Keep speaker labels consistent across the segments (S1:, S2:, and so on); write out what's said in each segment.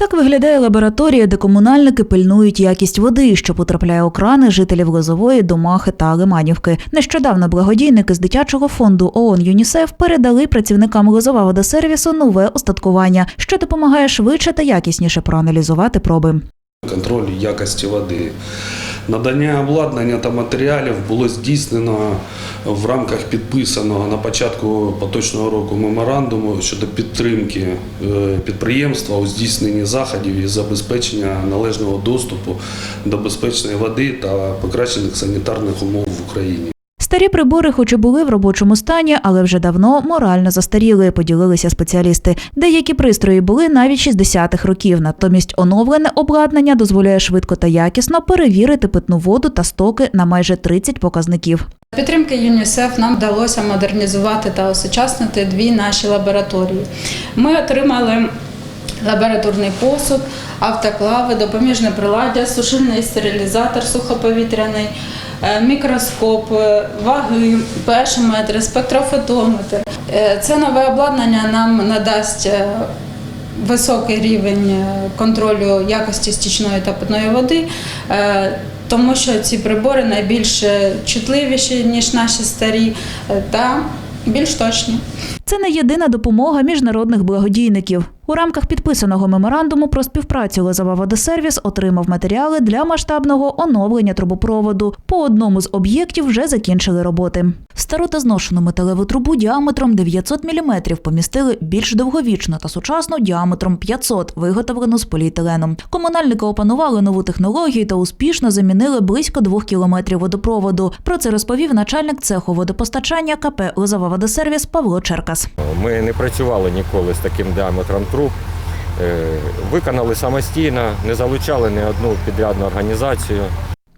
S1: Так виглядає лабораторія, де комунальники пильнують якість води, що потрапляє у крани жителів Лозової, Домахи та Лиманівки. Нещодавно благодійники з дитячого фонду ООН ЮНІСЕФ передали працівникам Лозова водосервісу нове устаткування, що допомагає швидше та якісніше проаналізувати проби.
S2: Контроль якості води. Надання обладнання та матеріалів було здійснено в рамках підписаного на початку поточного року меморандуму щодо підтримки е, підприємства у здійсненні заходів із забезпечення належного доступу до безпечної води та покращених санітарних умов в Україні.
S1: Старі прибори, хоч і були в робочому стані, але вже давно морально застаріли, поділилися спеціалісти. Деякі пристрої були навіть 60-х років. Натомість оновлене обладнання дозволяє швидко та якісно перевірити питну воду та стоки на майже 30 показників.
S3: Підтримки ЮНІСЕФ нам вдалося модернізувати та осучаснити дві наші лабораторії. Ми отримали лабораторний посуд, автоклави, допоміжне приладдя, сушильний стерилізатор сухоповітряний, мікроскоп, е, ваги, pH-метри, спектрофотометр. Е, Це нове обладнання нам надасть е, високий рівень е, контролю якості стічної та питної води, е, тому що ці прибори найбільш е, чутливіші, ніж наші старі, е, та більш точні.
S1: Це не єдина допомога міжнародних благодійників. У рамках підписаного меморандуму про співпрацю Лозова водосервіс отримав матеріали для масштабного оновлення трубопроводу. По одному з об'єктів вже закінчили роботи. В стару та зношену металеву трубу діаметром 900 мм помістили більш довговічну та сучасну діаметром 500, виготовлену з поліетилену. Комунальники опанували нову технологію та успішно замінили близько двох кілометрів водопроводу. Про це розповів начальник цеху водопостачання КП Лозова водосервіс Павло Черкас.
S4: Ми не працювали ніколи з таким діаметром труб. Е, Виконали самостійно, не залучали ні одну підрядну організацію.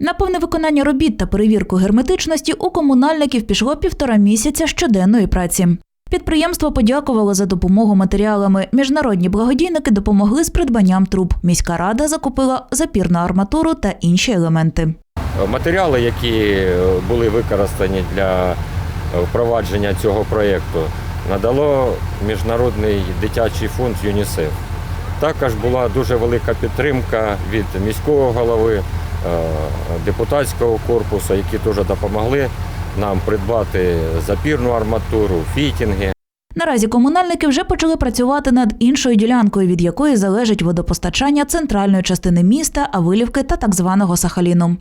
S1: На повне виконання робіт та перевірку герметичності у комунальників пішло півтора місяця щоденної праці. Підприємство подякувало за допомогу матеріалами. Міжнародні благодійники допомогли з придбанням труб. Міська рада закупила запірну арматуру та інші елементи.
S4: Матеріали, які були використані для впровадження цього проєкту, надало Міжнародний дитячий фонд ЮНІСЕФ. Також була дуже велика підтримка від міського голови, е, депутатського корпусу, які теж допомогли нам придбати запірну арматуру, фітінги.
S1: Наразі комунальники вже почали працювати над іншою ділянкою, від якої залежить водопостачання центральної частини міста, Авилівки та так званого Сахаліну.